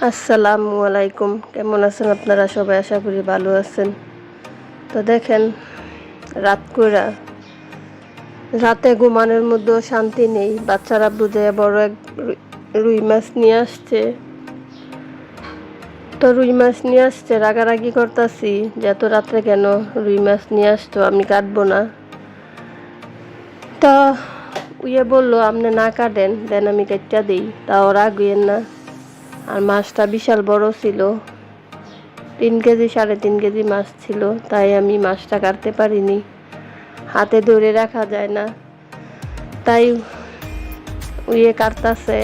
আসসালামু আলাইকুম। কেমন আছেন আপনারা? সবাই আশা করি ভালো আছেন। তো দেখেন, রাত কইরা রাতে ঘুমানোর মধ্যেও শান্তি নেই। বাচ্চারা বুঝে বড় এক রুই- মাছ নিয়ে আসছে। তো রুই মাছ নিয়ে আসছে, রাগারাগি করতাছি যে এত রাত্রে কেন রুই মাছ নিয়ে আসতো আমি কাটবো না। তো উইয়ে বলল, আপনি না কাটেন, দেন আমি কেটটা দিই। তাও রাগুয়েন না। আর মাছটা বিশাল বড় ছিল। তিন কেজি, সাড়ে তিন কেজি মাছ ছিল, তাই আমি মাছটা কাটতে পারিনি। হাতে ধরে রাখা যায় না। তাই উইয়ে কাটতাছে।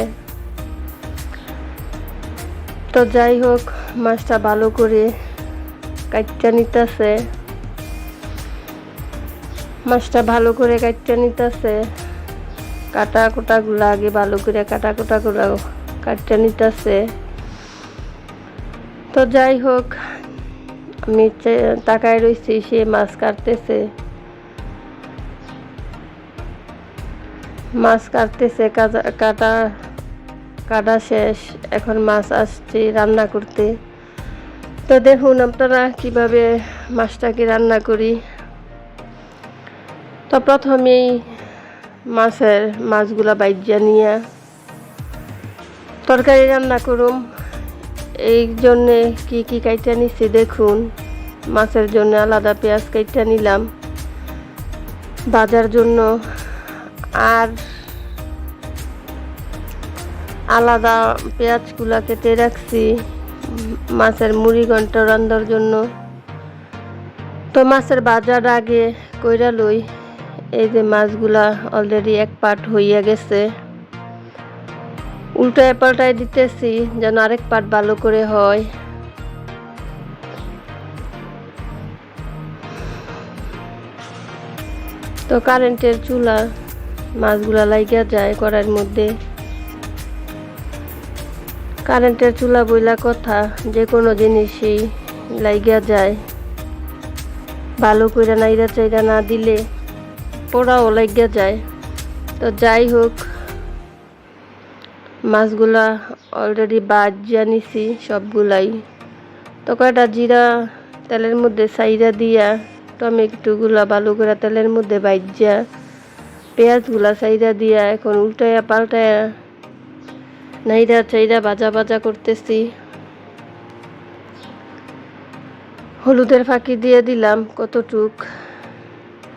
তো যাই হোক, মাছটা ভালো করে কাটটা নিতেছে। মাছটা ভালো করে কাটটা নিতেছে। কাটা কোটাগুলো আগে ভালো করে কাটা কোটাগুলো কাটটা নিতেছে। তো যাই হোক, আমি তাকায় রইছি, সে মাছ কাটতেছে। মাছ কাটতেছে কাটা কাটা শেষ। এখন মাছ আসছে রান্না করতে। তো দেখুন আপনারা কীভাবে মাছটাকে রান্না করি। তো প্রথমেই মাছের মাছগুলা বাইজা নিয়ে তরকারি রান্না করুম। এই জন্যে কি কি কাইটা নিচ্ছি দেখুন। মাছের জন্য আলাদা পেঁয়াজ কাইটা নিলাম। ভাজার জন্য আর আলাদা পেঁয়াজগুলা কেটে রাখছি। মাছের মুড়ি ঘন্ট রান্নার জন্য। তো মাছের বাজার আগে কইরা লই। এই যে মাছগুলা অলরেডি এক পাট হইয়া গেছে। উল্টায় পাল্টায় দিতেছি, যেন আরেক পাট ভালো করে হয়। তো কারেন্টের চুলা মাছগুলা লাইগা যায় কড়াইয়ের মধ্যে। কারেন্টের চুলা বইলা কথা, যে কোনো জিনিসই লাইগা যায়। ভালো করে নাইরা চাইরা না দিলে পোড়াও লাইগা যায়। তো যাই হোক মাছগুলা অলরেডি বাজিয়া নিছি সবগুলাই। তো কয়টা জিরা তেলের মধ্যে সাইরা দিয়া, টমেটোগুলা ভালো করে তেলের মধ্যে বাজিয়া, পেঁয়াজগুলা সাইরা দিয়া এখন উল্টায়া পাল্টায়া নাইরা চাইরা বাজা বাজা করতেছি। হলুদের ফাঁকি দিয়ে দিলাম কতটুক।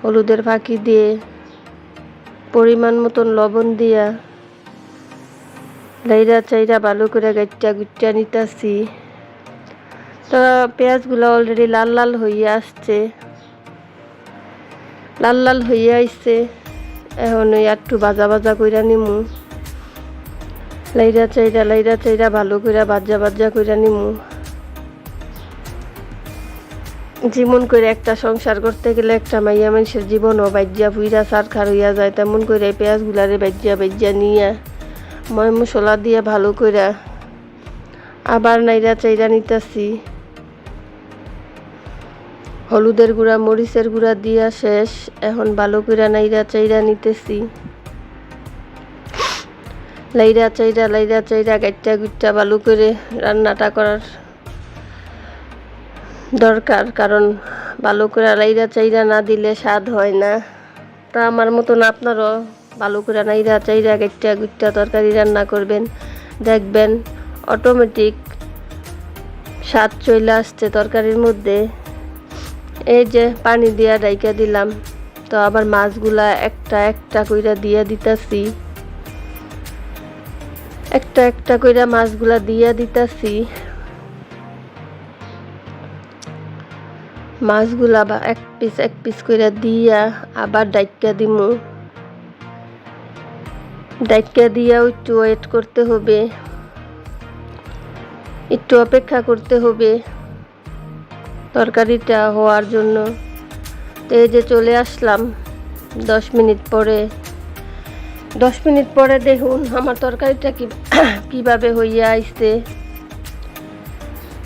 হলুদের ফাঁকি দিয়ে পরিমাণ মতন লবণ দিয়া লাইরা চাইরা ভালো করে গাইটা গুইটা নিতাছি। তো পেঁয়াজগুলো অলরেডি লাল লাল হইয়া আসছে। লাল লাল হইয়া আইছে। এখন ওই একটু বাজা বাজা কইরা নিমু। লাইরা চাইরা লাইরা চাইরা ভালো কইরা বাজা বাজা কইরা নিমু। যেমন করে একটা সংসার করতে গেলে একটা মাইয়া মানুষের জীবনও বাজ্যা পুইরা সার খার হইয়া যায়, তেমন করে পেঁয়াজ গুলারে বাজ্যা বাজ্যা নিয়া ময় মশলা দিয়ে ভালো কইরা আবার নাইরা চাইরা নিতেছি। হলুদের গুঁড়া, মরিচের গুঁড়া দিয়া শেষ, এখন ভালো কইরা নাইরা চাইরা নিতেছি। লাইরা চাইরা লাইরা চাইরা গাইটা গুইটা ভালো করে রান্নাটা করার দরকার, কারণ ভালো করে লাইরা চাইরা না দিলে স্বাদ হয় না। তা আমার মতন আপনারও ভালো করে নাইরা চাইরা গেটটা গুটটা তরকারি রান্না করবেন। দেখবেন অটোমেটিক স্বাদ চলে আসছে তরকারির মধ্যে। এই যে পানি দিয়া ডাইকা দিলাম, তো আবার মাছগুলা একটা একটা কইরা দিয়া দিতাছি। একটা একটা কইরা মাছগুলা দিয়া দিতাছি। মাছগুলা এক পিস এক পিস কইরা দিয়া আবার ডাইকা দিমু। ডাইকা দিয়াও একটু ওয়েট করতে হবে। একটু অপেক্ষা করতে হবে তরকারিটা হওয়ার জন্য। তো এই যে চলে আসলাম দশ মিনিট পরে। দশ মিনিট পরে দেখুন আমার তরকারিটা কি কীভাবে হইয়া আইছে।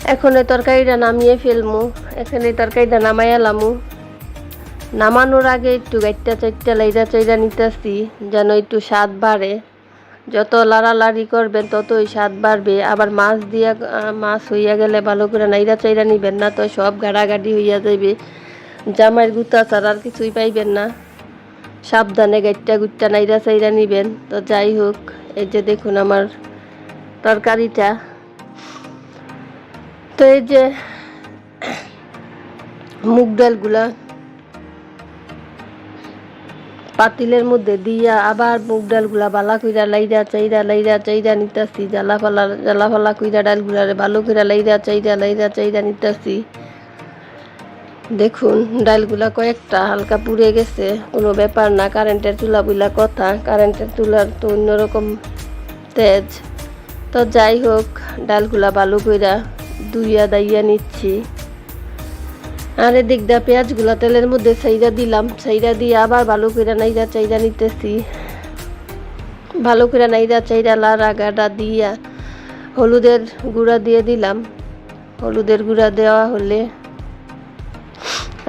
এখন এই তরকারিটা নামিয়ে ফেলমু। এখানে তরকারিটা নামাইয়া লামু। নামানোর আগে একটু গাইটা চাইটা লাইরা চাইরা নিতেছি, যেন একটু স্বাদ বাড়ে। যত লাড়ালাড়ি করবেন, ততই স্বাদ বাড়বে। আবার মাছ দিয়া, মাছ হইয়া গেলে ভালো করে নাইরা চাইরা নিবেন না, তো সব গাড়াগাড়ি হইয়া যাইবে। জামাইয়ের গুতা ছাড়া আর কিছুই পাইবেন না। সাবধানে গাইটটা গুটটা নাইরা চাইরা নিবেন। তো যাই হোক, এই যে দেখুন আমার তরকারিটা। তো এই যে মুগ ডালগুলা পাতিলের মধ্যে দিয়া আবার মুগ ডালগুলা বালা কইরা লাইরা, চাইরা লাইরা, চাইরা নিতাছি। জ্বালা ফালা জ্বালা ফালা কইরা ডালগুলারে ভালো কইরা লাইরা, চাইরা লাইরা, চাইরা নিতাছি। দেখুন, ডালগুলা কয়েকটা হালকা পুড়ে গেছে। কোনো ব্যাপার না, কারেন্টের চুলা বুলা কথা। কারেন্টের চুলার তো অন্যরকম তেজ। তো যাই হোক, ডালগুলা ভালো কইরা দুইয়া দাইয়া নিচ্ছি। আর এদিক দা পেঁয়াজগুলা তেলের মধ্যে সাইরা দিলাম সাইরা দিয়ে আবার ভালো করে নাইরা চাইরা নিতেছি। ভালো করে নাইরা চাইরা লাড়া গাডা দিয়া হলুদের গুঁড়া দিয়ে দিলাম। হলুদের গুঁড়া দেওয়া হলে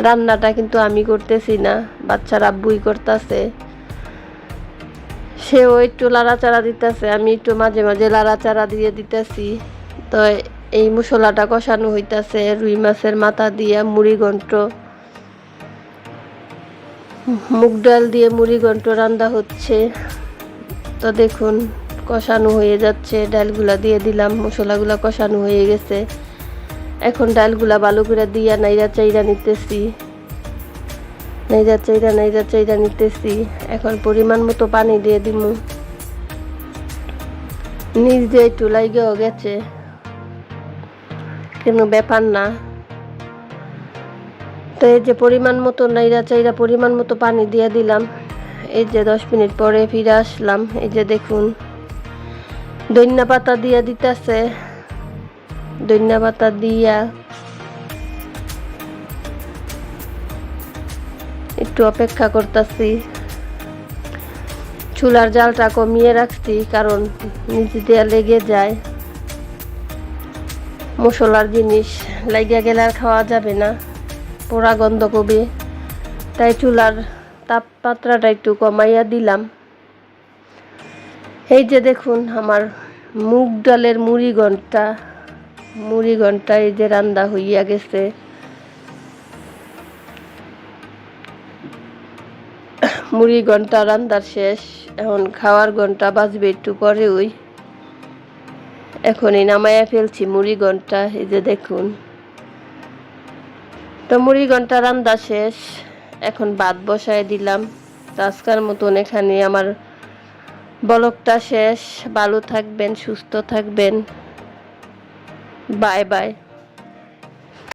রান্নাটা কিন্তু আমি করতেছি না, বাচ্চার আব্বুই করতেছে। সেও একটু লাড়াচাড়া দিতেছে, আমি একটু মাঝে মাঝে লাড়াচাড়া দিয়ে দিতেছি। তো এই মশলাটা কষানো হইতাছে, রুই মাছের মাথা দিয়ে মুড়ি ঘন্ট। মুগ ডাল দিয়ে মুড়ি ঘন্ট রান্না হচ্ছে। তো দেখুন, কষানো হয়ে যাচ্ছে। ডালগুলা দিয়ে দিলাম, মশলাগুলা কষানো হয়ে গেছে। এখন ডালগুলা ভালো করে দিয়া নাইরা চাইরা নিতেছি। নাইরা চাইরা নাইরা চাইরা নিতেছি। এখন পরিমাণ মতো পানি দিয়ে দিমু। নিজ দিয়ে একটু লাইগেও গেছে। কোনো ব্যাপার না। তো এই যে পরিমাণ মতো নাইরা চাইরা পরিমাণ মতো পানি দিয়ে দিলাম। এই যে দশ মিনিট পরে ফিরে আসলাম। এই যে দেখুন দৈন্যা পাতা দিয়া দিতেছে। দৈন্যা পাতা দিয়া একটু অপেক্ষা করতেছি। চুলার জালটা কমিয়ে রাখছি, কারণ নিচে দেয়া লেগে যায়। মশলার জিনিস। লাগিয়া গেলে আর খাওয়া যাবে না। পোড়া গন্ধ কবে। তাই চুলার তাপমাত্রাটা একটু কমাইয়া দিলাম। এই যে দেখুন, আমার মুগ ডালের মুড়ি ঘণ্টা। মুড়ি ঘণ্টা এই যে রান্না হইয়া গেছে। মুড়ি ঘণ্টা রান্নার শেষ। এখন খাওয়ার ঘণ্টা বাজবে একটু পরে ওই। এখনই নামাইয়া ফেলছি মুড়ি ঘণ্টা এই যে দেখুন। তো মুড়ি ঘণ্টা শেষ, এখন বাদ বসায় দিলাম। আজকার মতন এখানে আমার বলকটা শেষ। ভালো থাকবেন, সুস্থ থাকবেন। Bye bye.